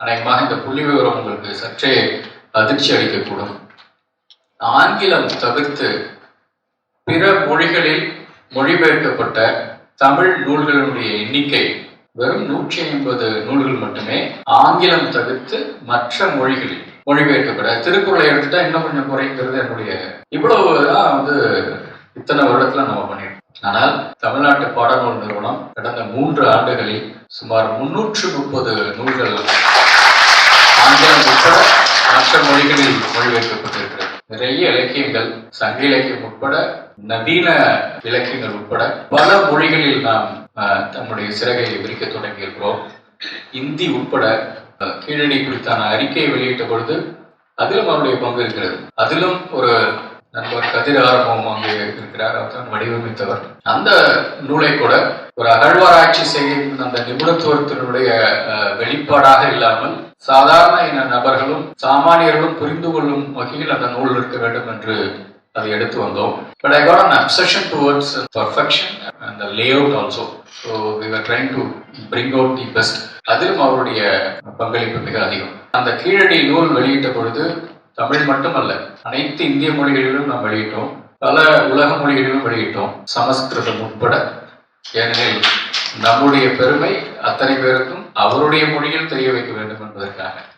அநேகமாக இந்த புள்ளி விவரம் உங்களுக்கு சற்றே அதிர்ச்சி அளிக்கக்கூடும். ஆங்கிலம் தவிர்த்து பிற மொழிகளில் மொழிபெயர்க்கப்பட்ட தமிழ் நூல்களினுடைய எண்ணிக்கை வெறும் நூற்றி ஐம்பது நூல்கள் மட்டுமே ஆங்கிலம் தவிர்த்து மற்ற மொழிகளில் மொழிபெயர்க்கப்பட. திருக்குறளை எடுத்துட்டா இன்னும் கொஞ்சம் குறைங்கிறது என்னுடைய இவ்வளவு தான் வந்து இத்தனை வருடத்துல நம்ம பண்ணிருக்கோம் ஆனால் தமிழ்நாட்டு பாடநூல் நிறுவனம் கடந்த மூன்று ஆண்டுகளில் சுமார் முன்னூற்று முப்பது நூல்கள் மற்ற மொழிகளில் மொழிபெயர்க்கப்பட்டிருக்கிறது. நிறைய இலக்கியங்கள் சங்க இலக்கியம் உட்பட நவீன இலக்கியங்கள் உட்பட பல மொழிகளில் நாம் அஹ், நம்முடைய சிறகை விரிக்க தொடங்கியிருக்கிறோம். இந்தி உட்பட கீழடி குறித்தான அறிக்கையை வெளியிட்ட பொழுது அதிலும் அவருடைய பங்கு இருக்கிறது. அதிலும் ஒரு நண்பர் கதிர் ஆரம்பம் அங்கே இருக்கிறார். அவர் வடிவமைத்தவர். அந்த நூலை கூட ஒரு அகழ்வாராய்ச்சி செய்யும் அந்த நிபுணத்துவத்தினுடைய அஹ், வெளிப்பாடாக இல்லாமல் சாதாரண இன நபர்களும் சாமானியர்களும் புரிந்து கொள்ளும் வகையில் அந்த நூல் இருக்க வேண்டும் என்று அதை எடுத்து வந்தோம். But I got an obsession towards perfection and layout also so we were trying to bring out the அதிலும் அவருடைய பங்களிப்பு மிக அதிகம். அந்த கீழடி நூல் வெளியிட்ட பொழுது தமிழ் மட்டுமல்ல அனைத்து இந்திய மொழிகளிலும் நாம் வெளியிட்டோம். பல உலக மொழிகளிலும் வெளியிட்டோம். சமஸ்கிருதம் உட்பட. ஏனெனில் நம்முடைய பெருமை அத்தனை பேருக்கும் அவருடைய மொழியில் தெரிய வைக்க வேண்டும் என்பதற்காக.